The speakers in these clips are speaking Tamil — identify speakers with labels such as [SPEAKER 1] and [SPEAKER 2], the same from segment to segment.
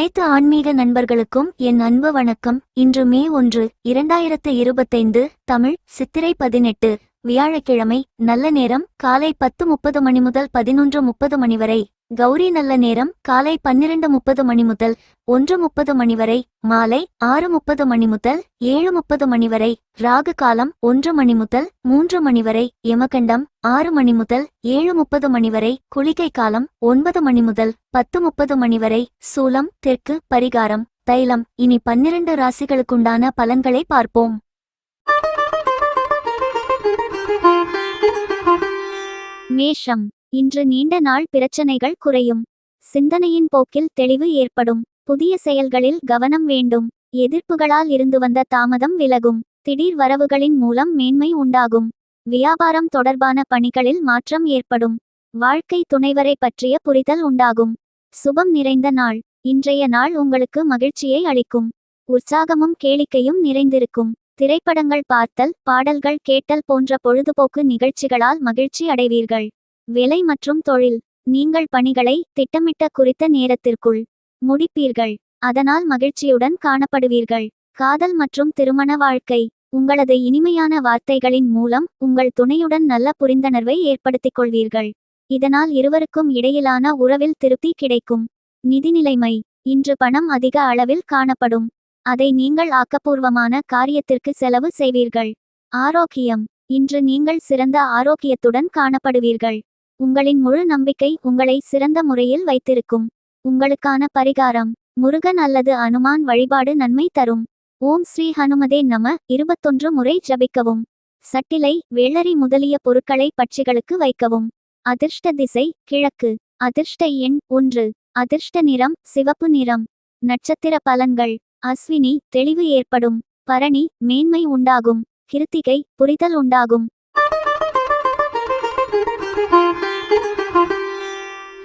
[SPEAKER 1] அனைத்து ஆன்மீக நண்பர்களுக்கும் என் அன்பு வணக்கம். இன்று மே ஒன்று இரண்டாயிரத்து இருபத்தைந்து தமிழ் சித்திரை பதினெட்டு வியாழக்கிழமை நல்ல நேரம் காலை பத்து முப்பது மணி முதல் பதினொன்று முப்பது மணி வரை. கௌரி நல்ல நேரம் காலை பன்னிரண்டு முப்பது மணி முதல் ஒன்று முப்பது மணி வரை மாலை ஆறு முப்பது மணி முதல் ஏழு முப்பது மணி வரை ராகு காலம் ஒன்று மணி முதல் மூன்று மணி வரை யமகண்டம் ஆறு மணி முதல் ஏழு முப்பது மணி வரை குளிகை காலம் ஒன்பது மணி முதல் பத்து முப்பது மணி வரை சூலம் தெற்கு பரிகாரம் தைலம் இனி பன்னிரண்டு ராசிகளுக்குண்டான பலன்களை பார்ப்போம். மேஷம் இன்று நீண்ட நாள் பிரச்சனைகள் குறையும். சிந்தனையின் போக்கில் தெளிவு ஏற்படும். புதிய செயல்களில் கவனம் வேண்டும். எதிர்ப்புகளால் இருந்து வந்த தாமதம் விலகும். திடீர் வரவுகளின் மூலம் மேன்மை உண்டாகும். வியாபாரம் தொடர்பான பணிகளில் மாற்றம் ஏற்படும். வாழ்க்கை துணைவரை பற்றிய புரிதல் உண்டாகும். சுபம் நிறைந்த நாள். இன்றைய நாள் உங்களுக்கு மகிழ்ச்சியை அளிக்கும். உற்சாகமும் கேளிக்கையும் நிறைந்திருக்கும். திரைப்படங்கள் பார்த்தல் பாடல்கள் கேட்டல் போன்ற பொழுதுபோக்கு நிகழ்ச்சிகளால் மகிழ்ச்சி அடைவீர்கள். விலை மற்றும் தொழில் நீங்கள் பணிகளை திட்டமிட்ட குறித்த நேரத்திற்குள் முடிப்பீர்கள். அதனால் மகிழ்ச்சியுடன் காணப்படுவீர்கள். காதல் மற்றும் திருமண வாழ்க்கை உங்களது இனிமையான வார்த்தைகளின் மூலம் உங்கள் துணையுடன் நல்ல புரிந்துணர்வை ஏற்படுத்திக் கொள்வீர்கள். இதனால் இருவருக்கும் இடையிலான உறவில் திருப்தி கிடைக்கும். நிதிநிலைமை இன்று பணம் அதிக அளவில் காணப்படும். அதை நீங்கள் ஆக்கப்பூர்வமான காரியத்திற்கு செலவு செய்வீர்கள். ஆரோக்கியம் இன்று நீங்கள் சிறந்த ஆரோக்கியத்துடன் காணப்படுவீர்கள். உங்களின் முழு நம்பிக்கை உங்களை சிறந்த முறையில் வைத்திருக்கும். உங்களுக்கான பரிகாரம் முருகன் அல்லது அனுமான் வழிபாடு நன்மை தரும். ஓம் ஸ்ரீ ஹனுமதே நம இருபத்தொன்று முறை ஜபிக்கவும். சட்டிலை வெள்ளரி முதலிய பொருட்களை பட்சிகளுக்கு வைக்கவும். அதிர்ஷ்ட திசை கிழக்கு. அதிர்ஷ்ட எண் ஒன்று. அதிர்ஷ்ட நிறம் சிவப்பு நிறம். நட்சத்திர பலன்கள். அஸ்வினி தெளிவு ஏற்படும். பரணி மேன்மை உண்டாகும். கிருத்திகை புரிதல் உண்டாகும்.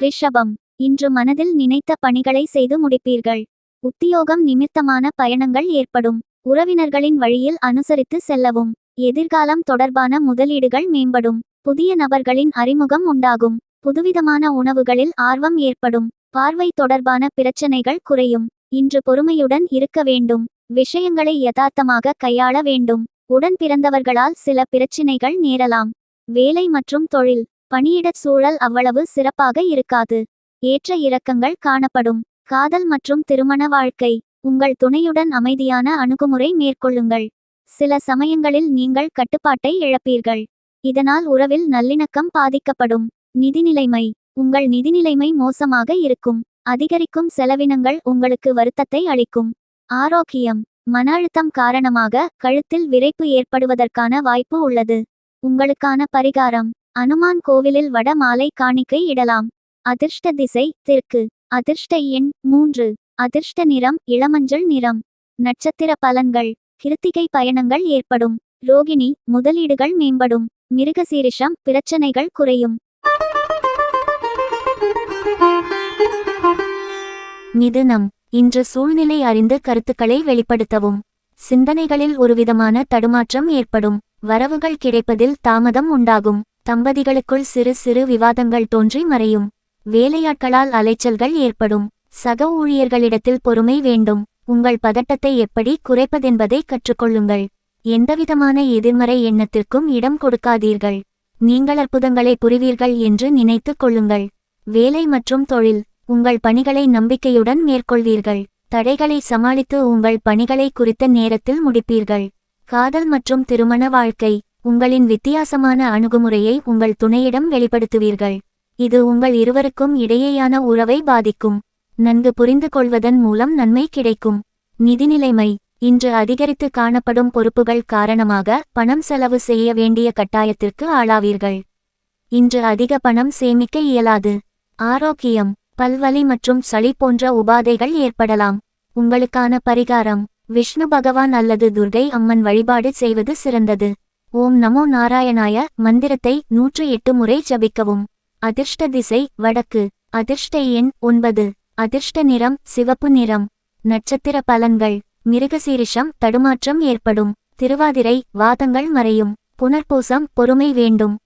[SPEAKER 1] ரிஷபம் இன்று மனதில் நினைத்த பணிகளை செய்து முடிப்பீர்கள். உத்தியோகம் நிமித்தமான பயணங்கள் ஏற்படும். உறவினர்களின் வழியில் அனுசரித்து செல்லவும். எதிர்காலம் தொடர்பான முதலீடுகள் மேம்படும். புதிய நபர்களின் அறிமுகம் உண்டாகும். புதுவிதமான உணவுகளில் ஆர்வம் ஏற்படும். பார்வை தொடர்பான பிரச்சனைகள் குறையும். இன்று பொறுமையுடன் இருக்க வேண்டும். விஷயங்களை யதார்த்தமாக கையாள வேண்டும். உடன் பிறந்தவர்களால் சில பிரச்சினைகள் நேரலாம். வேலை மற்றும் தொழில். பணியிடச் சூழல் அவ்வளவு சிறப்பாக இருக்காது. ஏற்ற இறக்கங்கள் காணப்படும். காதல் மற்றும் திருமண வாழ்க்கை. உங்கள் துணையுடன் அமைதியான அணுகுமுறை மேற்கொள்ளுங்கள். சில சமயங்களில் நீங்கள் கட்டுப்பாட்டை இழப்பீர்கள். இதனால் உறவில் நல்லிணக்கம் பாதிக்கப்படும். நிதிநிலைமை. உங்கள் நிதிநிலைமை மோசமாக இருக்கும். அதிகரிக்கும் செலவினங்கள் உங்களுக்கு வருத்தத்தை அளிக்கும். ஆரோக்கியம். மன அழுத்தம் காரணமாக கழுத்தில் விரைப்பு ஏற்படுவதற்கான வாய்ப்பு உள்ளது. உங்களுக்கான பரிகாரம். அனுமான் கோவிலில் வட மாலை காணிக்கை இடலாம். அதிர்ஷ்ட திசை தெற்கு. அதிர்ஷ்ட எண் மூன்று. அதிர்ஷ்ட நிறம் இளமஞ்சள் நிறம். நட்சத்திர பலன்கள். கிருத்திகை பயணங்கள் ஏற்படும். ரோகிணி முதலீடுகள் மேம்படும். மிருகசீரிஷம் பிரச்சனைகள் குறையும். மிதுனம். இன்று சூழ்நிலை அறிந்து கருத்துக்களை வெளிப்படுத்தவும். சிந்தனைகளில் ஒருவிதமான தடுமாற்றம் ஏற்படும். வரவுகள் கிடைப்பதில் தாமதம் உண்டாகும். தம்பதிகளுக்குள் சிறு சிறு விவாதங்கள் தோன்றி மறையும். வேலையாட்களால் அலைச்சல்கள் ஏற்படும். சக ஊழியர்களிடத்தில் பொறுமை வேண்டும். உங்கள் பதட்டத்தை எப்படி குறைப்பதென்பதை கற்றுக்கொள்ளுங்கள். எந்தவிதமான எதிர்மறை எண்ணத்திற்கும் இடம் கொடுக்காதீர்கள். நீங்கள் அற்புதங்களை புரிவீர்கள் என்று நினைத்துக் கொள்ளுங்கள். வேலை மற்றும் தொழில் உங்கள் பணிகளை நம்பிக்கையுடன் மேற்கொள்வீர்கள். தடைகளை சமாளித்து உங்கள் பணிகளை குறித்த நேரத்தில் முடிப்பீர்கள். காதல் மற்றும் திருமண வாழ்க்கை உங்களின் வித்தியாசமான அணுகுமுறையை உங்கள் துணையிடம் வெளிப்படுத்துவீர்கள். இது உங்கள் இருவருக்கும் இடையேயான உறவை பாதிக்கும். நன்கு புரிந்து கொள்வதன் மூலம் நன்மை கிடைக்கும். நிதிநிலைமை. இன்று அதிகரித்து காணப்படும் பொறுப்புகள் காரணமாக பணம் செலவு செய்ய வேண்டிய கட்டாயத்திற்கு ஆளாவீர்கள். இன்று அதிக பணம் சேமிக்க இயலாது. ஆரோக்கியம் பல்வலி மற்றும் சளி போன்ற உபாதைகள் ஏற்படலாம். உங்களுக்கான பரிகாரம். விஷ்ணு பகவான் அல்லது துர்கை அம்மன் வழிபாடு செய்வது சிறந்தது. ஓம் நமோ நாராயணாய மந்திரத்தை நூற்று எட்டு முறை ஜபிக்கவும். அதிர்ஷ்ட திசை வடக்கு. அதிர்ஷ்ட எண் ஒன்பது. அதிர்ஷ்ட நிறம் சிவப்பு நிறம். நட்சத்திர பலன்கள். மிருகசீரிஷம் தடுமாற்றம் ஏற்படும். திருவாதிரை வாதங்கள் மறையும். புனர்பூசம் பொறுமை வேண்டும்.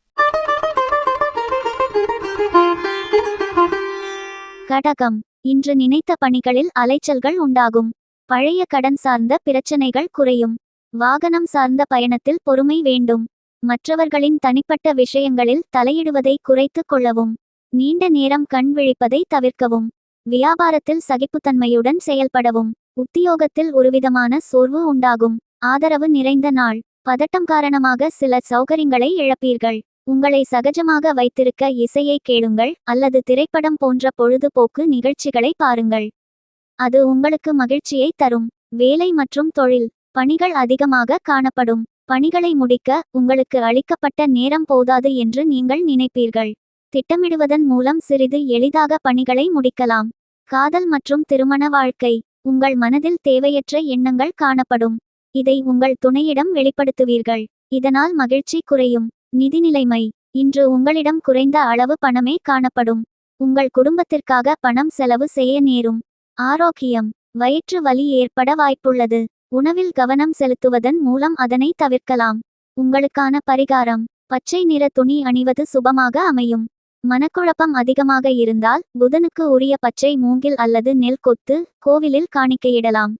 [SPEAKER 1] கடகம். இன்று நினைத்த பணிகளில் அலைச்சல்கள் உண்டாகும். பழைய கடன் சார்ந்த பிரச்சனைகள் குறையும். வாகனம் சார்ந்த பயணத்தில் பொறுமை வேண்டும். மற்றவர்களின் தனிப்பட்ட விஷயங்களில் தலையிடுவதை குறைத்துக் கொள்ளவும். நீண்ட நேரம் கண் விழிப்பதை தவிர்க்கவும். வியாபாரத்தில் சகிப்புத்தன்மையுடன் செயல்படவும். உத்தியோகத்தில் ஒருவிதமான சோர்வு உண்டாகும். ஆதரவு நிறைந்த நாள். பதட்டம் காரணமாக சில சௌகரியங்களை இழப்பீர்கள். உங்களை சகஜமாக வைத்திருக்க இசையை கேளுங்கள் அல்லது திரைப்படம் போன்ற பொழுதுபோக்கு நிகழ்ச்சிகளை பாருங்கள். அது உங்களுக்கு மகிழ்ச்சியை தரும். வேலை மற்றும் தொழில். பணிகள் அதிகமாக காணப்படும். பணிகளை முடிக்க உங்களுக்கு அளிக்கப்பட்ட நேரம் போதாது என்று நீங்கள் நினைப்பீர்கள். திட்டமிடுவதன் மூலம் சிறிது எளிதாக பணிகளை முடிக்கலாம். காதல் மற்றும் திருமண வாழ்க்கை. உங்கள் மனதில் தேவையற்ற எண்ணங்கள் காணப்படும். இதை உங்கள் துணையிடம் வெளிப்படுத்துவீர்கள். இதனால் மகிழ்ச்சி குறையும். நிதி நிலைமை. இன்று உங்களிடம் குறைந்த அளவு பணமே காணப்படும். உங்கள் குடும்பத்திற்காக பணம் செலவு செய்ய நேரும். ஆரோக்கியம். வயிற்று வலி ஏற்பட வாய்ப்புள்ளது. உணவில் கவனம் செலுத்துவதன் மூலம் அதனை தவிர்க்கலாம். உங்களுக்கான பரிகாரம் பச்சை நிற துணி அணிவது சுபமாக அமையும். மனக்குழப்பம் அதிகமாக இருந்தால் புதனுக்கு உரிய பச்சை மூங்கில் அல்லது நெல் கொத்து கோவிலில் காணிக்கையிடலாம்.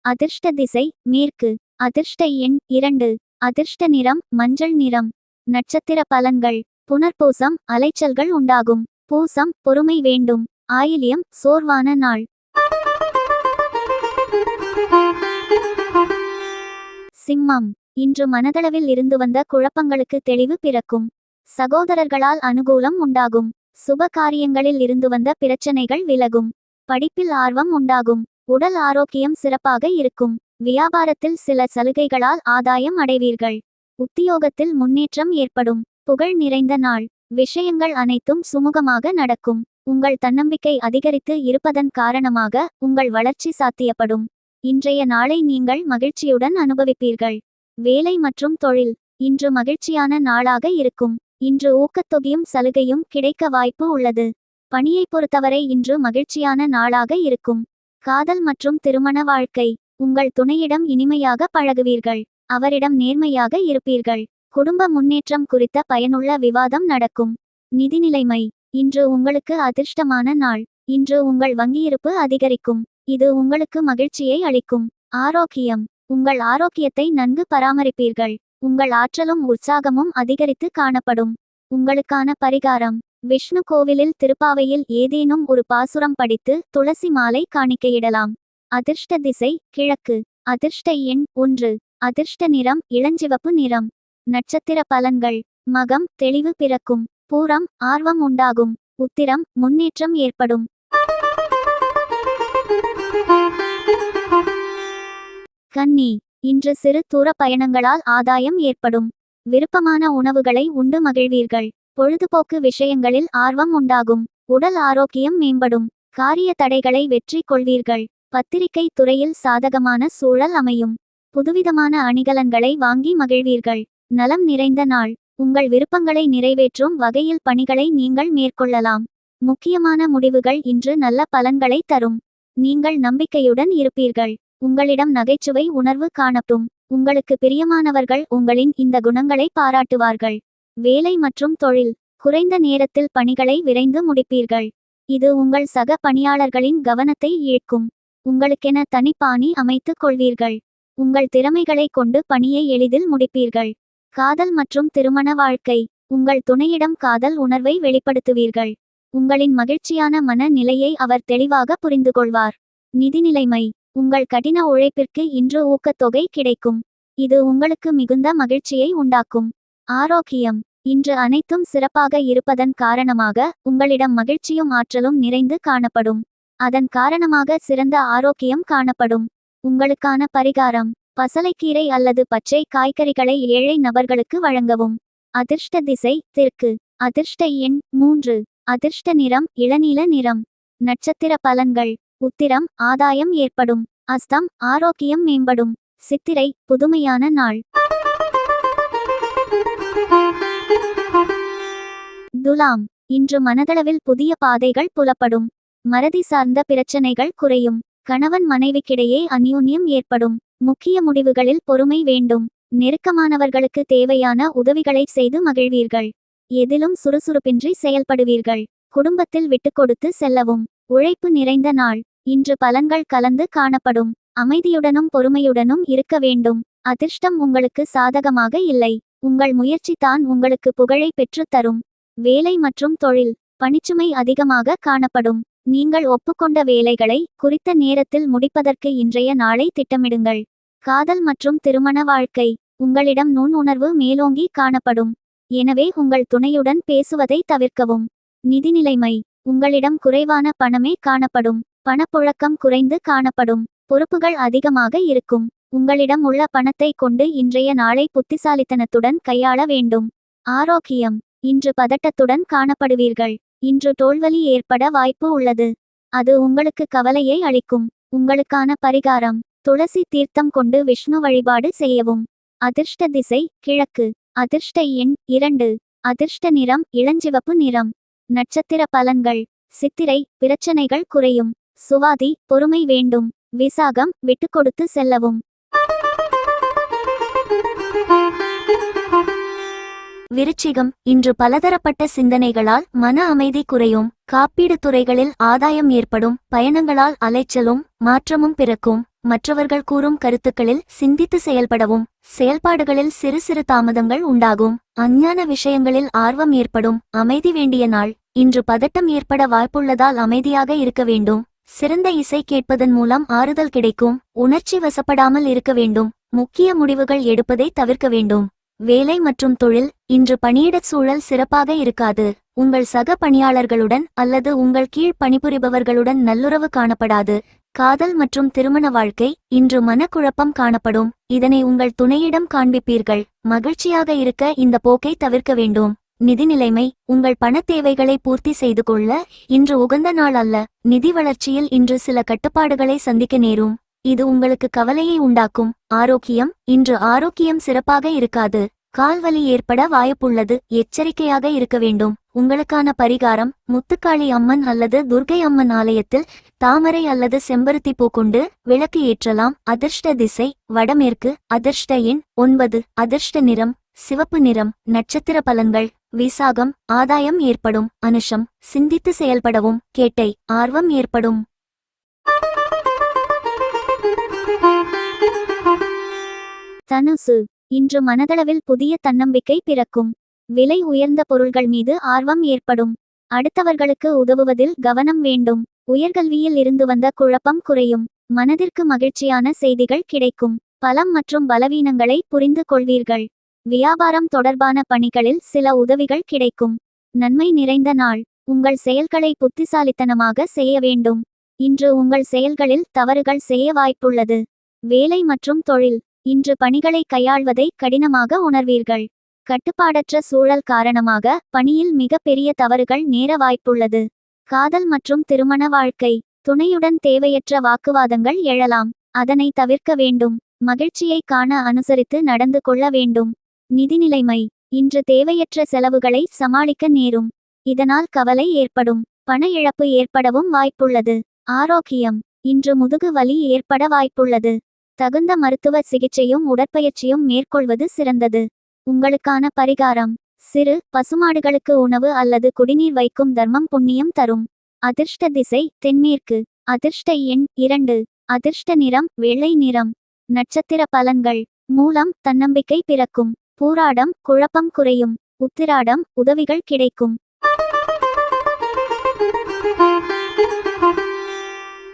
[SPEAKER 1] அதிர்ஷ்ட திசை மேற்கு. அதிர்ஷ்ட எண் இரண்டு. அதிர்ஷ்ட நிறம் மஞ்சள் நிறம். நட்சத்திர பலன்கள். புனர்பூசம் அலைச்சல்கள் உண்டாகும். பூசம் பொறுமை வேண்டும். ஆயிலியம் சோர்வான நாள். சிம்மம். இன்று மனதளவில் இருந்து வந்த குழப்பங்களுக்கு தெளிவு பிறக்கும். சகோதரர்களால் அனுகூலம் உண்டாகும். சுப காரியங்களில் இருந்து வந்த பிரச்சனைகள் விலகும். படிப்பில் ஆர்வம் உண்டாகும். உடல் ஆரோக்கியம் சிறப்பாக இருக்கும். வியாபாரத்தில் சில சலுகைகளால் ஆதாயம் அடைவீர்கள். உத்தியோகத்தில் முன்னேற்றம் ஏற்படும். புகழ் நிறைந்த நாள். விஷயங்கள் அனைத்தும் சுமூகமாக நடக்கும். உங்கள் தன்னம்பிக்கை அதிகரித்து இருப்பதன் காரணமாக உங்கள் வளர்ச்சி சாத்தியப்படும். இன்றைய நாளை நீங்கள் மகிழ்ச்சியுடன் அனுபவிப்பீர்கள். வேலை மற்றும் தொழில் இன்று மகிழ்ச்சியான நாளாக இருக்கும். இன்று ஊக்கத்தொகையும் சலுகையும் கிடைக்க வாய்ப்பு உள்ளது. பணியை பொறுத்தவரை இன்று மகிழ்ச்சியான நாளாக இருக்கும். காதல் மற்றும் திருமண வாழ்க்கை உங்கள் துணையிடம் இனிமையாக பழகுவீர்கள். அவரிடம் நேர்மையாக இருப்பீர்கள். குடும்ப முன்னேற்றம் குறித்த பயனுள்ள விவாதம் நடக்கும். நிதிநிலைமை இன்று உங்களுக்கு அதிர்ஷ்டமான நாள். இன்று உங்கள் வங்கியிருப்பு அதிகரிக்கும். இது உங்களுக்கு மகிழ்ச்சியை அளிக்கும். ஆரோக்கியம். உங்கள் ஆரோக்கியத்தை நன்கு பராமரிப்பீர்கள். உங்கள் ஆற்றலும் உற்சாகமும் அதிகரித்து காணப்படும். உங்களுக்கான பரிகாரம். விஷ்ணு கோவிலில் திருப்பாவையில் ஏதேனும் ஒரு பாசுரம் படித்து துளசி மாலை காணிக்கையிடலாம். அதிர்ஷ்ட திசை கிழக்கு. அதிர்ஷ்ட எண் ஒன்று. அதிர்ஷ்ட நிறம் இளஞ்சிவப்பு நிறம். நட்சத்திர பலன்கள். மகம் தெளிவு பிறக்கும். பூரம் ஆர்வம் உண்டாகும். உத்திரம் முன்னேற்றம் ஏற்படும். கன்னி இன்று சிறு தூர பயணங்களால் ஆதாயம் ஏற்படும். விருப்பமான உணவுகளை உண்டு மகிழ்வீர்கள். பொழுதுபோக்கு விஷயங்களில் ஆர்வம் உண்டாகும். உடல் ஆரோக்கியம் மேம்படும். காரிய தடைகளை வெற்றி கொள்வீர்கள். பத்திரிகை துறையில் சாதகமான சூழல் அமையும். புதுவிதமான அணிகலன்களை வாங்கி மகிழ்வீர்கள். நலம் நிறைந்த நாள். உங்கள் விருப்பங்களை நிறைவேற்றும் வகையில் பணிகளை நீங்கள் மேற்கொள்ளலாம். முக்கியமான முடிவுகள் இன்று நல்ல பலன்களை தரும். நீங்கள் நம்பிக்கையுடன் இருப்பீர்கள். உங்களிடம் நகைச்சுவை உணர்வு காணட்டும். உங்களுக்கு பிரியமானவர்கள் உங்களின் இந்த குணங்களை பாராட்டுவார்கள். வேலை மற்றும் தொழில். குறைந்த நேரத்தில் பணிகளை விரைந்து முடிப்பீர்கள். இது உங்கள் சக பணியாளர்களின் கவனத்தை ஈர்க்கும். உங்களுக்கென தனிப்பாணி அமைத்துக் கொள்வீர்கள். உங்கள் திறமைகளை கொண்டு பணியை எளிதில் முடிப்பீர்கள். காதல் மற்றும் திருமண வாழ்க்கை. உங்கள் துணையிடம் காதல் உணர்வை வெளிப்படுத்துவீர்கள். உங்களின் மகிழ்ச்சியான மன நிலையை அவர் தெளிவாக புரிந்து கொள்வார் நிதி நிலைமை உங்கள் கடின உழைப்பிற்கு இன்று ஊக்கத்தொகை கிடைக்கும். இது உங்களுக்கு மிகுந்த மகிழ்ச்சியை உண்டாக்கும். ஆரோக்கியம். இன்று அனைத்தும் சிறப்பாக இருப்பதன் காரணமாக உங்களிடம் மகிழ்ச்சியும் ஆற்றலும் நிறைந்து காணப்படும். அதன் காரணமாக சிறந்த ஆரோக்கியம் காணப்படும். உங்களுக்கான பரிகாரம். பசலைக்கீரை அல்லது பச்சை காய்கறிகளை ஏழை நபர்களுக்கு வழங்கவும். அதிர்ஷ்ட திசை தெற்கு. அதிர்ஷ்ட எண் மூன்று. அதிர்ஷ்ட நிறம் இளநீல நிறம். நட்சத்திர பலன்கள். உத்திரம் ஆதாயம் ஏற்படும். அஸ்தம் ஆரோக்கியம் மேம்படும். சித்திரை புதுமையான நாள். துலாம். இன்று மனதளவில் புதிய பாதைகள் புலப்படும். மறதி சார்ந்த பிரச்சனைகள் குறையும். கணவன் மனைவிக்கிடையே அந்யூன்யம் ஏற்படும். முக்கிய முடிவுகளில் பொறுமை வேண்டும். நெருக்கமானவர்களுக்கு தேவையான உதவிகளை செய்து மகிழ்வீர்கள். எதிலும் சுறுசுறுப்பின்றி செயல்படுவீர்கள். குடும்பத்தில் விட்டுக்கொடுத்து செல்லவும். உழைப்பு நிறைந்த நாள். இன்று பலன்கள் கலந்து காணப்படும். அமைதியுடனும் பொறுமையுடனும் இருக்க வேண்டும். அதிர்ஷ்டம் உங்களுக்கு சாதகமாக இல்லை. உங்கள் முயற்சி தான் உங்களுக்கு புகழை பெற்றுத் தரும். வேலை மற்றும் தொழில். பணிச்சுமை அதிகமாக காணப்படும். நீங்கள் ஒப்புக்கொண்ட வேலைகளை குறித்த நேரத்தில் முடிப்பதற்கு இன்றைய நாளை திட்டமிடுங்கள். காதல் மற்றும் திருமண வாழ்க்கை. உங்களிடம் நுண் உணர்வு மேலோங்கி காணப்படும். எனவே உங்கள் துணையுடன் பேசுவதை தவிர்க்கவும். நிதிநிலைமை. உங்களிடம் குறைவான பணமே காணப்படும். பணப்புழக்கம் குறைந்து காணப்படும். பொறுப்புகள் அதிகமாக இருக்கும். உங்களிடம் உள்ள பணத்தை கொண்டு இன்றைய நாளை புத்திசாலித்தனத்துடன் கையாள வேண்டும். ஆரோக்கியம். இன்று பதட்டத்துடன் காணப்படுவீர்கள். இன்று தோல்வலி ஏற்பட வாய்ப்பு உள்ளது. அது உங்களுக்கு கவலையை அளிக்கும். உங்களுக்கான பரிகாரம். துளசி தீர்த்தம் கொண்டு விஷ்ணு வழிபாடு செய்யவும். அதிர்ஷ்ட திசை கிழக்கு. அதிர்ஷ்ட எண் இரண்டு. அதிர்ஷ்ட நிறம் இளஞ்சிவப்பு நிறம். நட்சத்திர பலன்கள். சித்திரை பிரச்சனைகள் குறையும். சுவாதி பொறுமை வேண்டும். விசாகம் விட்டுக்கொடுத்து செல்லவும். விருச்சிகம் இன்று பலதரப்பட்ட சிந்தனைகளால் மன அமைதி குறையும். காப்பீடு துறைகளில் ஆதாயம் ஏற்படும். பயணங்களால் அலைச்சலும் மாற்றமும் பிறக்கும். மற்றவர்கள் கூறும் கருத்துக்களில் சிந்தித்து செயல்படவும் செயல்பாடுகளில் சிறு சிறு தாமதங்கள் உண்டாகும். அஞ்ஞான விஷயங்களில் ஆர்வம் ஏற்படும். அமைதி வேண்டிய நாள். இன்று பதட்டம் ஏற்பட வாய்ப்புள்ளதால் அமைதியாக இருக்க வேண்டும். சிறந்த இசை கேட்பதன் மூலம் ஆறுதல் கிடைக்கும். உணர்ச்சி வசப்படாமல் இருக்க வேண்டும். முக்கிய முடிவுகள் எடுப்பதை தவிர்க்க வேண்டும். வேலை மற்றும் தொழில். இன்று பணியிடச் சூழல் சிறப்பாக இருக்காது. உங்கள் சக பணியாளர்களுடன் அல்லது உங்கள் கீழ் பணிபுரிபவர்களுடன் நல்லுறவு காணப்படாது. காதல் மற்றும் திருமண வாழ்க்கை இன்று மனக்குழப்பம் காணப்படும். இதனை உங்கள் துணையிடம் காண்பிப்பீர்கள். மகிழ்ச்சியாக இருக்க இந்த போக்கை தவிர்க்க வேண்டும். நிதி நிலைமை உங்கள் பண தேவைகளை பூர்த்தி செய்து கொள்ள இன்று உகந்த நாள் அல்ல. நிதி வளர்ச்சியில் இன்று சில கட்டுப்பாடுகளை சந்திக்க நேரும். இது உங்களுக்கு கவலையை உண்டாக்கும். ஆரோக்கியம் இன்று ஆரோக்கியம் சிறப்பாக இருக்காது. கால்வலி ஏற்பட வாய்ப்புள்ளது. எச்சரிக்கையாக இருக்க வேண்டும். உங்களுக்கான பரிகாரம் முத்துக்காளி அம்மன் அல்லது துர்கை அம்மன் ஆலயத்தில் தாமரை அல்லது செம்பருத்தி பூ கொண்டு விளக்கு ஏற்றலாம். அதிர்ஷ்ட திசை வடமேற்கு அதிர்ஷ்ட எண் ஒன்பது. அதிர்ஷ்ட நிறம் சிவப்பு நிறம் நட்சத்திர பலன்கள் விசாகம் ஆதாயம் ஏற்படும் அனுஷம் சிந்தித்து செயல்படவும் கேட்டை ஆர்வம் ஏற்படும். தனுசு இன்று மனதளவில் புதிய தன்னம்பிக்கை பிறக்கும். விலை உயர்ந்த பொருள்கள் மீது ஆர்வம் ஏற்படும். அடுத்தவர்களுக்கு உதவுவதில் கவனம் வேண்டும். உயர்கல்வியில் இருந்து வந்த குழப்பம் குறையும். மனதிற்கு மகிழ்ச்சியான செய்திகள் கிடைக்கும். பலம் மற்றும் பலவீனங்களை புரிந்து கொள்வீர்கள். வியாபாரம் தொடர்பான பணிகளில் சில உதவிகள் கிடைக்கும். நன்மை நிறைந்த நாள். உங்கள் செயல்களை புத்திசாலித்தனமாக செய்ய வேண்டும். இன்று உங்கள் செயல்களில் தவறுகள் செய்ய வாய்ப்புள்ளது. வேலை மற்றும் தொழில். இன்று பணிகளை கையாள்வதை கடினமாக உணர்வீர்கள். கட்டுப்பாடற்ற சூழல் காரணமாக பணியில் மிகப்பெரிய தவறுகள் நேர வாய்ப்புள்ளது. காதல் மற்றும் திருமண வாழ்க்கை. துணையுடன் தேவையற்ற வாக்குவாதங்கள் எழலாம். அதனை தவிர்க்க வேண்டும். மகிழ்ச்சியை காண அனுசரித்து நடந்து கொள்ள வேண்டும். நிதிநிலைமை. இன்று தேவையற்ற செலவுகளை சமாளிக்க நேரும். இதனால் கவலை ஏற்படும். பண இழப்பு ஏற்படவும் வாய்ப்புள்ளது. ஆரோக்கியம். இன்று முதுகு வலி ஏற்பட வாய்ப்புள்ளது. தகுந்த மருத்துவ சிகிச்சையும் உடற்பயிற்சியும் மேற்கொள்வது சிறந்தது. உங்களுக்கான பரிகாரம். சிறு பசுமாடுகளுக்கு உணவு அல்லது குடிநீர் வைக்கும் தர்மம் புண்ணியம் தரும். அதிர்ஷ்ட திசை தென்மேற்கு. அதிர்ஷ்ட எண் இரண்டு. அதிர்ஷ்ட நிறம் வெள்ளை நிறம். நட்சத்திர பலன்கள். மூலம் தன்னம்பிக்கை பிறக்கும். பூராடம் குழப்பம் குறையும். உத்திராடம் உதவிகள் கிடைக்கும்.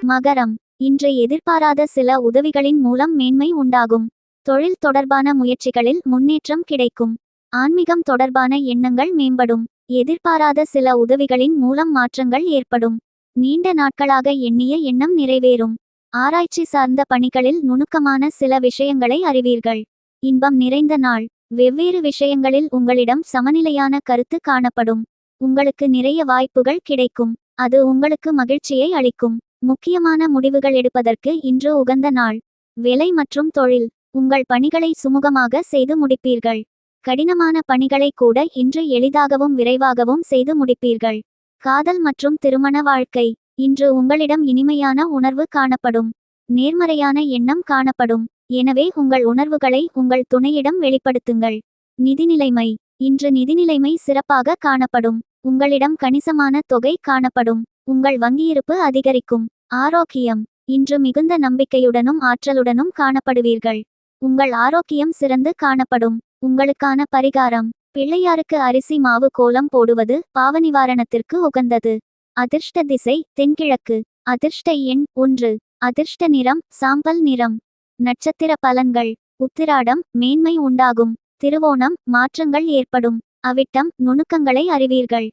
[SPEAKER 1] மகரம். இன்று எதிர்பாராத சில உதவிகளின் மூலம் மேன்மை உண்டாகும். தொழில் தொடர்பான முயற்சிகளில் முன்னேற்றம் கிடைக்கும். ஆன்மீகம் தொடர்பான எண்ணங்கள் மேம்படும். எதிர்பாராத சில உதவிகளின் மூலம் மாற்றங்கள் ஏற்படும். நீண்ட நாட்களாக எண்ணிய எண்ணம் நிறைவேறும். ஆராய்ச்சி சார்ந்த பணிகளில் நுணுக்கமான சில விஷயங்களை அறிவீர்கள். இன்பம் நிறைந்த நாள். வெவ்வேறு விஷயங்களில் உங்களிடம் சமநிலையான கருத்து காணப்படும். உங்களுக்கு நிறைய வாய்ப்புகள் கிடைக்கும். அது உங்களுக்கு மகிழ்ச்சியை அளிக்கும். முக்கியமான முடிவுகள் எடுப்பதற்கு இன்று உகந்த நாள். வேலை மற்றும் தொழில். உங்கள் பணிகளை சுமூகமாக செய்து முடிப்பீர்கள். கடினமான பணிகளை கூட இன்று எளிதாகவும் விரைவாகவும் செய்து முடிப்பீர்கள். காதல் மற்றும் திருமண வாழ்க்கை. இன்று உங்களிடம் இனிமையான உணர்வு காணப்படும். நேர்மறையான எண்ணம் காணப்படும். எனவே உங்கள் உணர்வுகளை உங்கள் துணையிடம் வெளிப்படுத்துங்கள். நிதிநிலைமை. இன்று நிதிநிலைமை சிறப்பாக காணப்படும். உங்களிடம் கணிசமான தொகை காணப்படும். உங்கள் வங்கியிருப்பு அதிகரிக்கும். ஆரோக்கியம். இன்று மிகுந்த நம்பிக்கையுடனும் ஆற்றலுடனும் காணப்படுவீர்கள். உங்கள் ஆரோக்கியம் சிறந்து காணப்படும். உங்களுக்கான பரிகாரம். பிள்ளையாருக்கு அரிசி மாவு கோலம் போடுவது பாவநிவாரணத்திற்கு உகந்தது. அதிர்ஷ்ட திசை தென்கிழக்கு. அதிர்ஷ்ட எண் ஒன்று. அதிர்ஷ்ட நிறம் சாம்பல் நிறம். நட்சத்திர பலன்கள். உத்திராடம் மேன்மை உண்டாகும். திருவோணம் மாற்றங்கள் ஏற்படும். அவிட்டம் நுணுக்கங்களை அறிவீர்கள்.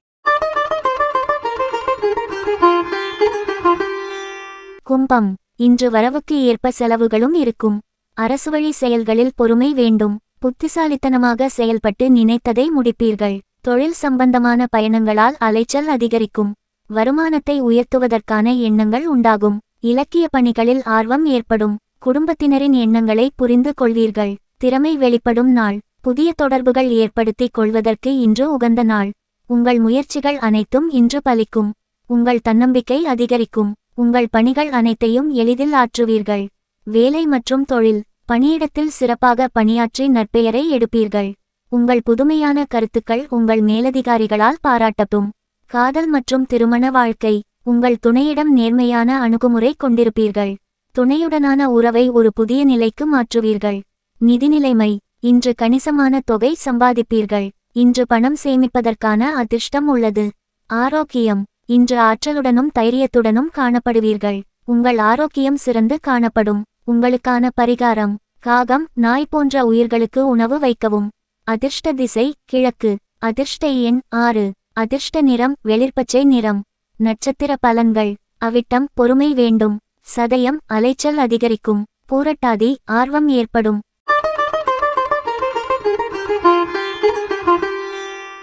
[SPEAKER 1] கும்பம். இன்று வரவுக்கு ஏற்ப செலவுகளும் இருக்கும். அரசுவழி செயல்களில் பொறுமை வேண்டும். புத்திசாலித்தனமாக செயல்பட்டு நினைத்ததை முடிப்பீர்கள். தொழில் சம்பந்தமான பயணங்களால் அலைச்சல் அதிகரிக்கும். வருமானத்தை உயர்த்துவதற்கான எண்ணங்கள் உண்டாகும். இலக்கிய பணிகளில் ஆர்வம் ஏற்படும். குடும்பத்தினரின் எண்ணங்களை புரிந்து கொள்வீர்கள். திறமை வெளிப்படும் நாள். புதிய தொடர்புகள் ஏற்படுத்திக் கொள்வதற்கு இன்று உகந்த நாள். உங்கள் முயற்சிகள் அனைத்தும் இன்று பலிக்கும். உங்கள் தன்னம்பிக்கை அதிகரிக்கும். உங்கள் பணிகள் அனைத்தையும் எளிதில் ஆற்றுவீர்கள். வேலை மற்றும் தொழில் பணியிடத்தில் சிறப்பாக பணியாற்றி நற்பெயரை எடுப்பீர்கள். உங்கள் புதுமையான கருத்துக்கள் உங்கள் மேலதிகாரிகளால் பாராட்டப்படும் காதல் மற்றும் திருமண வாழ்க்கை உங்கள் துணையிடம் நேர்மையான அணுகுமுறை கொண்டிருப்பீர்கள். துணையுடனான உறவை ஒரு புதிய நிலைக்கு மாற்றுவீர்கள். நிதிநிலைமை இன்று கணிசமான தொகை சம்பாதிப்பீர்கள். இன்று பணம் சேமிப்பதற்கான அதிர்ஷ்டம் உள்ளது. ஆரோக்கியம் இன்று ஆற்றலுடனும் தைரியத்துடனும் காணப்படுவீர்கள். உங்கள் ஆரோக்கியம் சிறந்து காணப்படும். உங்களுக்கான பரிகாரம் காகம் நாய் போன்ற உயிர்களுக்கு உணவு வைக்கவும். அதிர்ஷ்ட திசை கிழக்கு. அதிர்ஷ்ட எண் ஆறு. அதிர்ஷ்ட நிறம் வெளிர்பச்சை நிறம். நட்சத்திர பலன்கள். அவிட்டம் பொறுமை வேண்டும். சதயம் அலைச்சல் அதிகரிக்கும். பூரட்டாதி ஆர்வம் ஏற்படும்.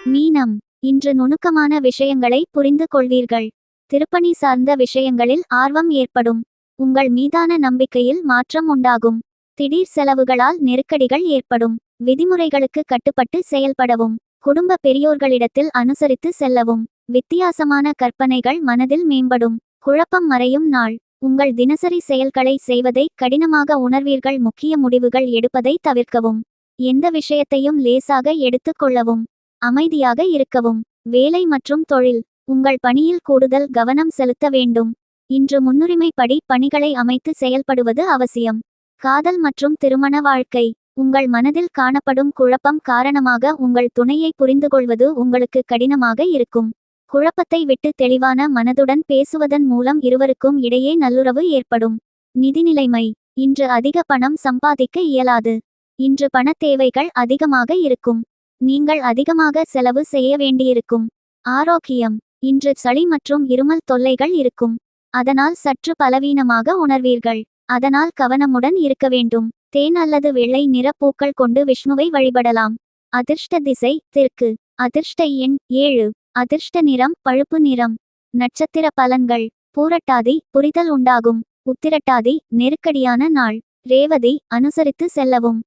[SPEAKER 1] மீனம். இன்று நுணுக்கமான விஷயங்களை புரிந்து கொள்வீர்கள். திருப்பணி சார்ந்த விஷயங்களில் ஆர்வம் ஏற்படும். உங்கள் மீதான நம்பிக்கையில் மாற்றம் உண்டாகும். திடீர் செலவுகளால் நெருக்கடிகள் ஏற்படும். விதிமுறைகளுக்கு கட்டுப்பட்டு செயல்படவும். குடும்ப பெரியோர்களிடத்தில் அனுசரித்து செல்லவும். வித்தியாசமான கற்பனைகள் மனதில் மேம்படும். குழப்பம் மறையும் நாள். உங்கள் தினசரி செயல்களை செய்வதை கடினமாக உணர்வீர்கள். முக்கிய முடிவுகள் எடுப்பதை தவிர்க்கவும். எந்த விஷயத்தையும் லேசாக எடுத்துக்கொள்ளவும் அமைதியாக இருக்கவும். வேலை மற்றும் தொழில். உங்கள் பணியில் கூடுதல் கவனம் செலுத்த வேண்டும். இன்று முன்னுரிமைப்படி பணிகளை அமைத்து செயல்படுவது அவசியம். காதல் மற்றும் திருமண வாழ்க்கை. உங்கள் மனதில் காணப்படும் குழப்பம் காரணமாக உங்கள் துணையை புரிந்துகொள்வது உங்களுக்கு கடினமாக இருக்கும். குழப்பத்தை விட்டு தெளிவான மனதுடன் பேசுவதன் மூலம் இருவருக்கும் இடையே நல்லுறவு ஏற்படும். நிதிநிலைமை. இன்று அதிக பணம் சம்பாதிக்க இயலாது. இன்று பணத் தேவைகள் அதிகமாக இருக்கும். நீங்கள் அதிகமாக செலவு செய்ய வேண்டியிருக்கும். ஆரோக்கியம். இன்று சளி மற்றும் இருமல் தொல்லைகள் இருக்கும். அதனால் சற்று பலவீனமாக உணர்வீர்கள். அதனால் கவனமுடன் இருக்க வேண்டும். தேன் அல்லது வெள்ளை நிற பூக்கள் கொண்டு விஷ்ணுவை வழிபடலாம். அதிர்ஷ்ட திசை தெற்கு. அதிர்ஷ்ட எண் ஏழு. அதிர்ஷ்ட நிறம் பழுப்பு நிறம். நட்சத்திர பலன்கள். பூரட்டாதி புரிதல் உண்டாகும். உத்திரட்டாதி நெருக்கடியான நாள். ரேவதி அனுசரித்து செல்லவும்.